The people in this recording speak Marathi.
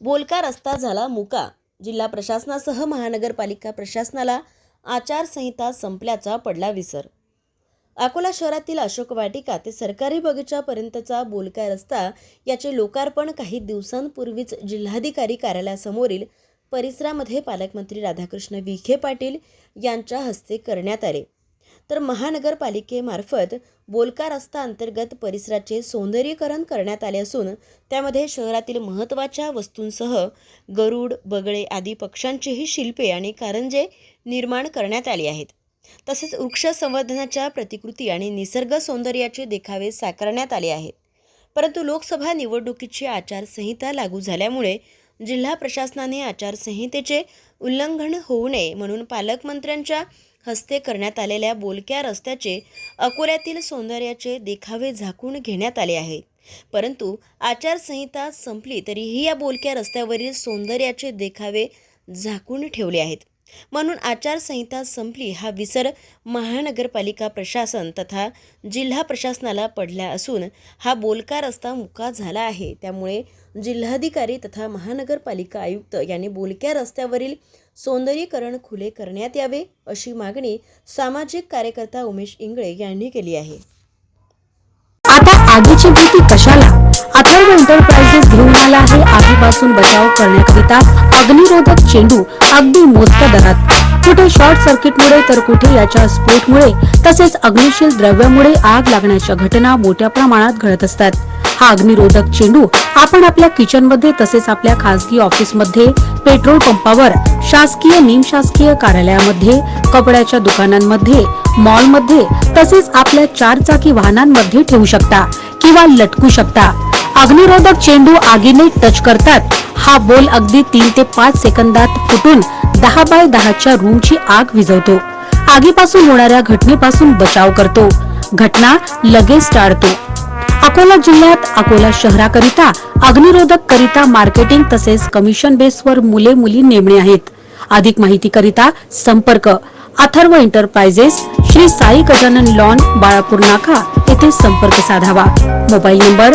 बोलका रस्ता झाला मुका. जिल्हा प्रशासनासह महानगरपालिका प्रशासनाला आचारसंहिता संपल्याचा पडला विसर. अकोला शहरातील अशोक वाटिका ते सरकारी बगीचापर्यंतचा बोलका रस्ता याचे लोकार्पण काही दिवसांपूर्वीच जिल्हाधिकारी कार्यालयासमोरील परिसरामध्ये पालकमंत्री राधाकृष्ण विखे पाटील यांच्या हस्ते करण्यात आले. तर महानगरपालिकेमार्फत बोलका रस्ता अंतर्गत परिसराचे सौंदर्यीकरण करण्यात आले असून त्यामध्ये शहरातील महत्त्वाच्या वस्तूंसह गरुड बगळे आदी पक्ष्यांचीही शिल्पे आणि कारंजे निर्माण करण्यात आली आहेत. तसेच वृक्ष संवर्धनाच्या प्रतिकृती आणि निसर्ग सौंदर्याचे देखावे साकारण्यात आले आहेत. परंतु लोकसभा निवडणुकीची आचारसंहिता लागू झाल्यामुळे जिल्हा प्रशासनाने आचारसंहितेचे उल्लंघन होऊ नये म्हणून पालकमंत्र्यांच्या हस्ते करण्यात आलेल्या बोलक्या रस्त्याचे अकोल्यातील सौंदर्याचे देखावे झाकून घेण्यात आले आहेत. परंतु आचारसंहिता संपली तरीही या बोलक्या रस्त्यावरील सौंदर्याचे देखावे झाकून ठेवले आहेत. म्हणून आचारसंहिता संपली हा विसर महानगरपालिका प्रशासन तथा जिल्हा प्रशासनाला पडला असून हा बोलका रस्ता मुका झाला आहे. त्यामुळे जिल्हाधिकारी तथा महानगरपालिका आयुक्त यांनी बोलक्या रस्त्यावरील सौंदर्यीकरण खुले करण्यात यावे अशी मागणी सामाजिक कार्यकर्ता उमेश इंगळे यांनी केली आहे. आता आगीची भीती कशाला? अथर्व एंटरप्राइजेस घेऊन आला आहे. आगीपासून बचाव करण्याकरिता अग्निरोधक चेंडू अगदी मोजक्या दरात. कुठे शॉर्ट सर्किटमुळे तर कुठे याच्या स्फोटमुळे तसेच अग्निशील द्रव्यामुळे आग लागण्याच्या घटना मोठ्या प्रमाणात घडत असतात. हा अग्निरोधक चेंडू आपण आपल्या किचनमध्ये तसेच आपल्या खासगी ऑफिसमध्ये पेट्रोल पंपावर शासकीय निमशासकीय कार्यालयामध्ये कपड्याच्या दुकानांमध्ये मॉलमध्ये तसेच आपल्या चार चाकी वाहनांमध्ये ठेवू शकता किंवा लटकू शकता. अग्निरोधक चेंडू आगीने टच करतात. हा बोल अगदी तीन ते पाच सेकंदात फुटून दहा बाय दहाच्या रूमची आग विझवतो. आगीपासून होणाऱ्या घटनेपासून बचाव करतो. घटना लगेच टाळतो. अकोला जिल्ह्यात अकोला शहराकरिता अग्निरोधक करिता मार्केटिंग तसेच कमिशन बेसवर मुले मुली नेमणे आहेत. अधिक माहिती करिता संपर्क. अथर्व एंटरप्राइजेस श्री साई गजानन लॉन बाळापूर नाका येथे संपर्क साधावा. Mobile number